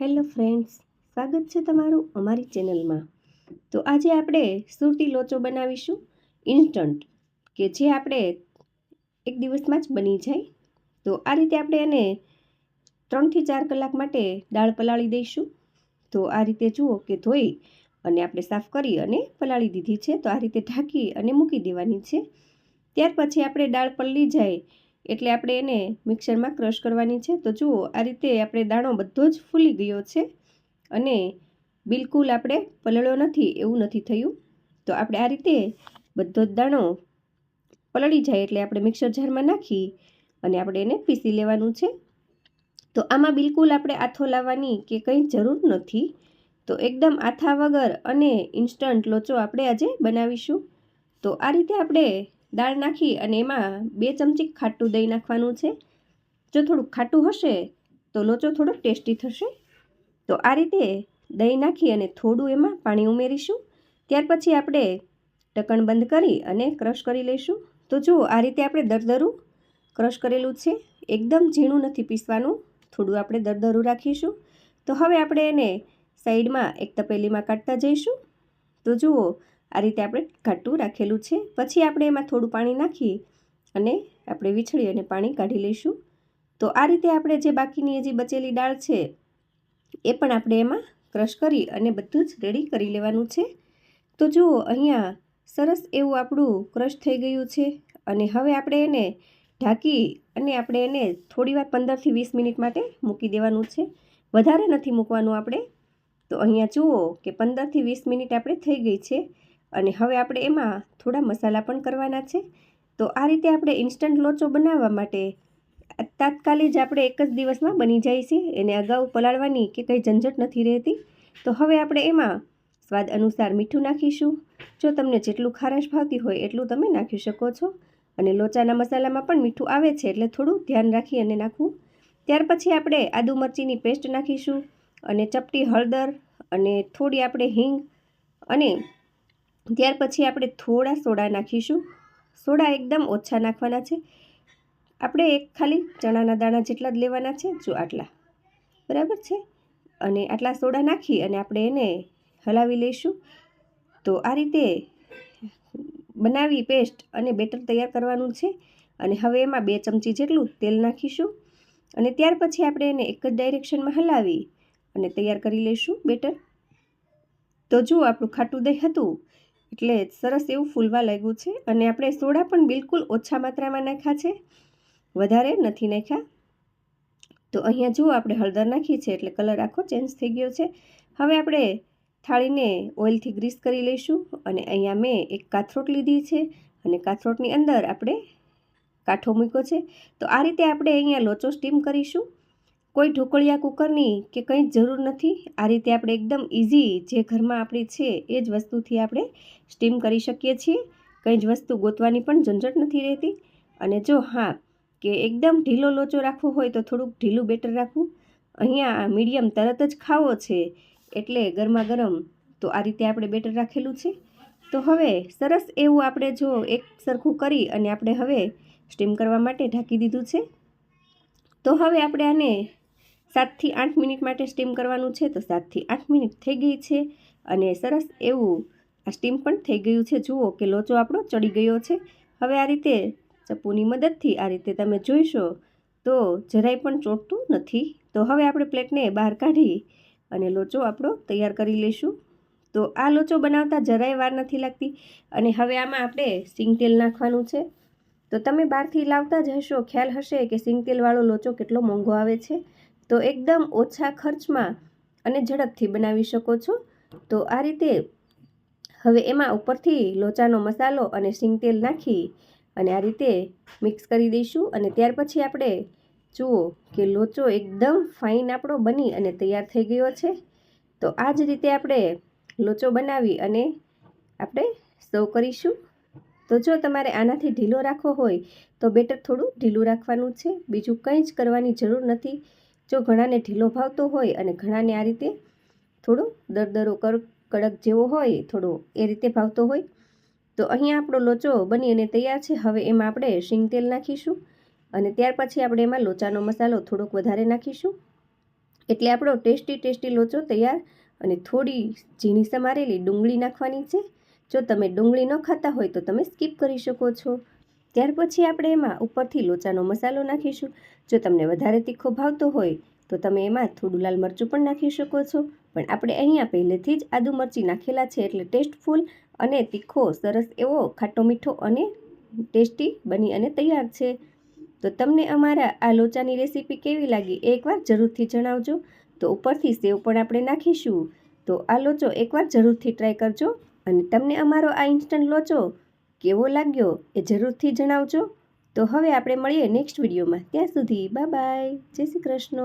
Hello friends, સ્વાગત છે તમારું અમારી ચેનલમાં. તો આજે આપણે સુરતી લોચો બનાવીશું ઇન્સ્ટન્ટ, કે જે આપણે એક દિવસમાં જ બની જાય. તો આ રીતે આપણે એને ત્રણથી ચાર કલાક માટે દાળ પલાળી દઈશું. તો આ રીતે જુઓ કે ધોઈ અને આપણે સાફ કરી અને પલાળી દીધી છે. તો આ રીતે ઢાંકી અને મૂકી દેવાની છે. ત્યાર પછી આપણે દાળ પલળી જાય એટલે આપણે એને મિક્સરમાં ક્રશ કરવાની છે. તો જુઓ, આ રીતે આપણે દાણો બધો જ ફૂલી ગયો છે અને બિલકુલ આપણે પલળ્યો નથી, એવું નથી થયું. તો આપણે આ રીતે બધો જ દાણો પલળી જાય એટલે આપણે મિક્સર જારમાં નાખી અને આપણે એને પીસી લેવાનું છે. તો આમાં બિલકુલ આપણે આથો લાવવાની કે કંઈ જરૂર નથી. તો એકદમ આથા વગર અને ઇન્સ્ટન્ટ લોચો આપણે આજે બનાવીશું. તો આ રીતે આપણે દાળ નાખી અને એમાં બે ચમચી ખાટું દહીં નાખવાનું છે. જો થોડું ખાટું હશે તો લોચો થોડો ટેસ્ટી થશે. તો આ રીતે દહીં નાખી અને થોડું એમાં પાણી ઉમેરીશું. ત્યાર પછી આપણે ઢક્કણ બંધ કરી અને ક્રશ કરી લઈશું. તો જુઓ, આ રીતે આપણે દરદરું ક્રશ કરેલું છે. એકદમ ઝીણું નથી પીસવાનું. થોડું આપણે દરદરું રાખીશું. તો હવે આપણે એને સાઈડમાં એક તપેલીમાં કાઢતા જઈશું. તો જુઓ આ રીતે આપણે ઘાટું રાખેલું છે. પછી આપણે એમાં થોડું પાણી નાખી અને આપણે વીછળી અને પાણી કાઢી લઈશું. તો આ રીતે આપણે જે બાકીની જે બચેલી દાળ છે, એ પણ આપણે એમાં ક્રશ કરી અને બધું જ રેડી કરી લેવાનું છે. તો જુઓ, અહીંયા સરસ એવું આપણું ક્રશ થઈ ગયું છે અને હવે આપણે એને ઢાંકી અને આપણે એને થોડીવાર પંદરથી વીસ મિનિટ માટે મૂકી દેવાનું છે. વધારે નથી મૂકવાનું આપણે. તો અહીંયા જુઓ કે પંદરથી વીસ મિનિટ આપણે થઈ ગઈ છે. અને હવે આપણે એમાં થોડા મસાલા પણ કરવાના છે. તો આ રીતે આપણે ઇન્સ્ટન્ટ લોચો બનાવવા માટે તાત્કાલિક આપણે એક જ દિવસમાં બની જાય છે. એને અગાઉ પલાળવાની કે કંઈ ઝંઝટ નથી રહેતી. તો હવે આપણે એમાં સ્વાદ અનુસાર મીઠું નાખીશું. જો તમને જેટલું ખારાશ ભાવતી હોય એટલું તમે નાખી શકો છો. અને લોચાના મસાલામાં પણ મીઠું આવે છે એટલે થોડું ધ્યાન રાખી અને નાખવું. ત્યાર પછી આપણે આદુ મરચીની પેસ્ટ નાખીશું અને ચપટી હળદર અને થોડી આપણે હિંગ અને ત્યાર પછી આપણે થોડા સોડા નાખીશું. સોડા એકદમ ઓછા નાખવાના છે. આપણે એક ખાલી ચણાના દાણા જેટલા જ લેવાના છે, જો આટલા. બરાબર છે? અને આટલા સોડા નાખી અને આપણે એને હલાવી લઈશું. તો આ રીતે બનાવી પેસ્ટ અને બેટર તૈયાર કરવાનું છે. અને હવે એમાં બે ચમચી જેટલું તેલ નાખીશું. અને ત્યાર પછી આપણે એને એક જ ડાયરેક્શનમાં હલાવી અને તૈયાર કરી લઈશું બેટર. તો જુઓ આપણું ખાટું દહીં હતું. એટલે સરસ એવું ફૂલવા લાગ્યું છે અને આપણે સોડા પણ બિલકુલ ઓછા માત્રામાં નાખ્યા છે. વધારે નથી નાખ્યા. તો અહીંયા જુઓ આપણે હળદર નાખી છે એટલે કલર આખો ચેન્જ થઈ ગયો છે. હવે આપણે થાળીને ઓઇલથી ગ્રીસ કરી લઈશું અને અહીંયા મેં એક કાથરોટ લીધી છે અને કાથરોટની અંદર આપણે કાંઠો મૂક્યો છે. તો આ રીતે આપણે અહીંયા લોચો સ્ટીમ કરીશું. કોઈ ઢોકળિયા કુકરની કે કંઈ જ જરૂર નથી, આ રીતે આપણે એકદમ ઇઝી જે ઘરમાં આપણી છે, એ જ વસ્તુથી આપણે સ્ટીમ કરી શકીએ છીએ. કંઈ જ વસ્તુ ગોતવાની પણ ઝંઝટ નથી રહેતી. અને જો હા, કે એકદમ ઢીલો લોચો રાખવો હોય તો થોડુંક ઢીલું બેટર રાખવું. અહીંયા મીડિયમ તરત જ ખાવો છે, એટલે ગરમા ગરમ તો આ રીતે આપણે બેટર રાખેલું છે. તો હવે સરસ એવું આપણે જો એક સરખું કરી અને આપણે હવે સ્ટીમ કરવા માટે ઢાંકી દીધું છે. તો હવે આપણે આને સાતથી આઠ મિનિટ માટે સ્ટીમ કરવાનું છે તો સાતથી આઠ મિનિટ થઈ ગઈ છે અને સરસ એવું આ સ્ટીમ પણ થઈ ગયું છે. જુઓ કે લોચો આપણો ચડી ગયો છે. હવે આ રીતે ચપ્પુની મદદથી આ રીતે તમે જોઈશો તો જરાય પણ ચોંટતું નથી. તો હવે આપણે પ્લેટને બહાર કાઢી અને લોચો આપણો તૈયાર કરી લઈશું. તો આ લોચો બનાવતા જરાય વાર નથી લાગતી અને હવે આમાં આપણે સિંગ તેલ નાખવાનું છે. તો તમે બહારથી લાવતા જ હશો. ખ્યાલ હશે કે સિંગ તેલવાળો લોચો કેટલો મોંઘો આવે છે. તો એકદમ ઓછા ખર્ચમાં અને ઝડપથી બનાવી શકો છો. તો આ રીતે હવે એમાં ઉપરથી લોચાનો મસાલો અને સિંગ તેલ નાખી અને આ રીતે મિક્સ કરી દઈશું. અને ત્યાર પછી આપણે જુઓ કે લોચો એકદમ ફાઇન આપણો બની અને તૈયાર થઈ ગયો છે. તો આ જ રીતે આપણે લોચો બનાવી અને આપણે સર્વ કરીશું. તો જો તમારે આનાથી ઢીલો રાખવો હોય તો બેટર થોડું ઢીલું રાખવાનું છે. બીજું કંઈ જ કરવાની જરૂર નથી. જો ઘણાને ઢીલો ભાવતો હોય અને ઘણાને આ રીતે થોડો દરદરો કડક જેવો હોય, થોડો એ રીતે ભાવતો હોય, તો અહીંયા આપણો લોચો બની અને તૈયાર છે. હવે એમાં આપણે શીંગ તેલ નાખીશું અને ત્યાર પછી આપણે એમાં લોચાનો મસાલો થોડોક વધારે નાખીશું. એટલે આપણો ટેસ્ટી ટેસ્ટી લોચો તૈયાર અને થોડી ઝીણી સમારેલી ડુંગળી નાખવાની છે. જો તમે ડુંગળી ન ખાતા હોય તો તમે સ્કીપ કરી શકો છો. ત્યાર પછી આપણે એમાં ઉપરથી લોચાનો મસાલો નાખીશું. જો તમને વધારે તીખો ભાવતો હોય, તો તમે એમાં થોડું લાલ મરચું પણ નાખી શકો છો. પણ આપણે અહીંયા પહેલેથી જ આદુ મરચી નાખેલા છે એટલે ટેસ્ટફુલ અને તીખો, સરસ એવો ખાટો મીઠો અને ટેસ્ટી બની અને તૈયાર છે. તો તમને અમારા આ લોચાની રેસીપી કેવી લાગી એકવાર જરૂરથી જણાવજો. તો ઉપરથી સેવ પણ આપણે નાખીશું. તો આ લોચો એકવાર જરૂરથી ટ્રાય કરજો અને તમને અમારો આ ઇન્સ્ટન્ટ લોચો કેવો લાગ્યો એ જરૂરથી જણાવજો. તો હવે આપણે મળીએ નેક્સ્ટ વિડીયોમાં ત્યાં સુધી બાય બાય જય શ્રી કૃષ્ણ.